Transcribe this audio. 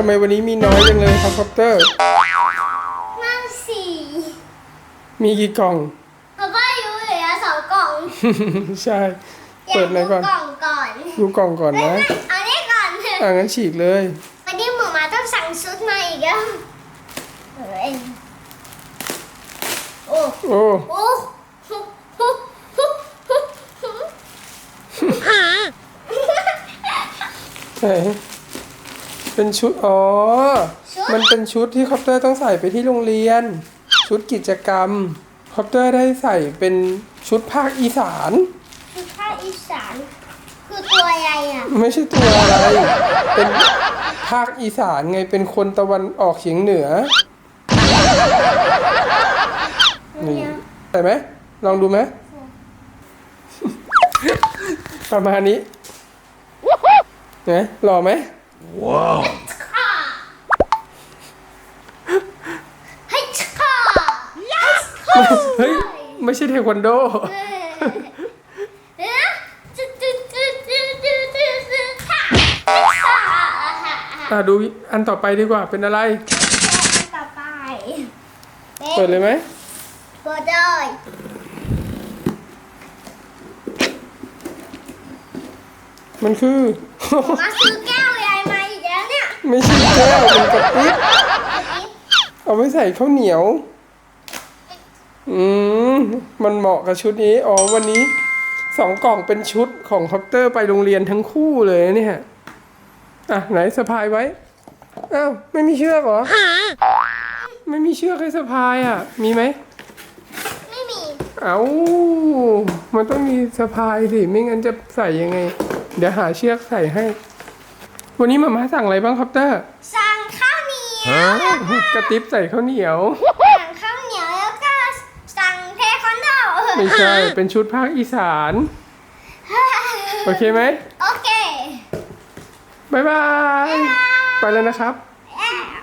ทำไมวันนี้มีน้อยจังเลยครับคอปเตอร์ นั่งสี่มีกี่กล่องเพราะว่าอยู่เหลือสองกล่องใช่ เปิดไหนก่อนยากดูกล่องก่อนดูกล่องก่อนเอ้ยนะไม่เอานี่ก่อนเถอะอ่างั้นฉีกเลย วันนี้หมูหมาต้องสั่งชุดมาอีกแล้วเฮ้ยโอ้โอ้โอ้ฮุฮุฮุฮุฮุไหน เป็นชุดอ๋อมันเป็นชุดที่คอปเตอร์ต้องใส่ไปที่โรงเรียน ชุดกิจกรรมคอปเตอร์ได้ใส่เป็นชุดภาคอีสาน คือภาคอีสานคือตัวอะไรอะไม่ใช่ตัวอะไร เป็นภาคอีสานไงเป็นคนตะวันออกเฉียงเหนือนี่ใส่ไหมลองดูไหม ประมาณนี้นะหล่อไหม ค่ะเฮ้ยค่ะเฮ้ย ไม่ใช่เทควันโดเอ๊ะจุดจุดจุดจุดจุดจุดจุดค่ะค่ะอะดูอันต่อไปดีกว่าเป็นอะไร ต่อไปเปิดเลยไหมเปิดเลยมันคือ มาซื้อแก้ ไม่ใช่แก้วเป็นกระติบเอาไว้ใส่ข้าวเหนียว อืม มันเหมาะกับชุดนี้ อ๋อ วันนี้สองกล่องเป็นชุดของคอปเตอร์ไปโรงเรียนทั้งคู่เลยเนี่ยอะ ไหนสะพายไว้ อ้าว ไม่มีเชือกเหรอ ไม่มีเชือกให้สะพายอะ มีไหม ไม่มี เอามันต้องมีสะพายสิ ไม่งั้นจะใส่ยังไง เดี๋ยวหาเชือกใส่ให้ วันนี้มาม่าสั่งอะไรบ้างครับเตอร์สั่งข้าวเหนียวกระติบใส่ข้าวเหนียว สั่งข้าวเหนียวแล้วก็สั่งเทควันโดไม่ใช่ เป็นชุดภาคอีสาน โอเคไหม โอเคบ๊ายบาย ไปแล้วนะครับแอบ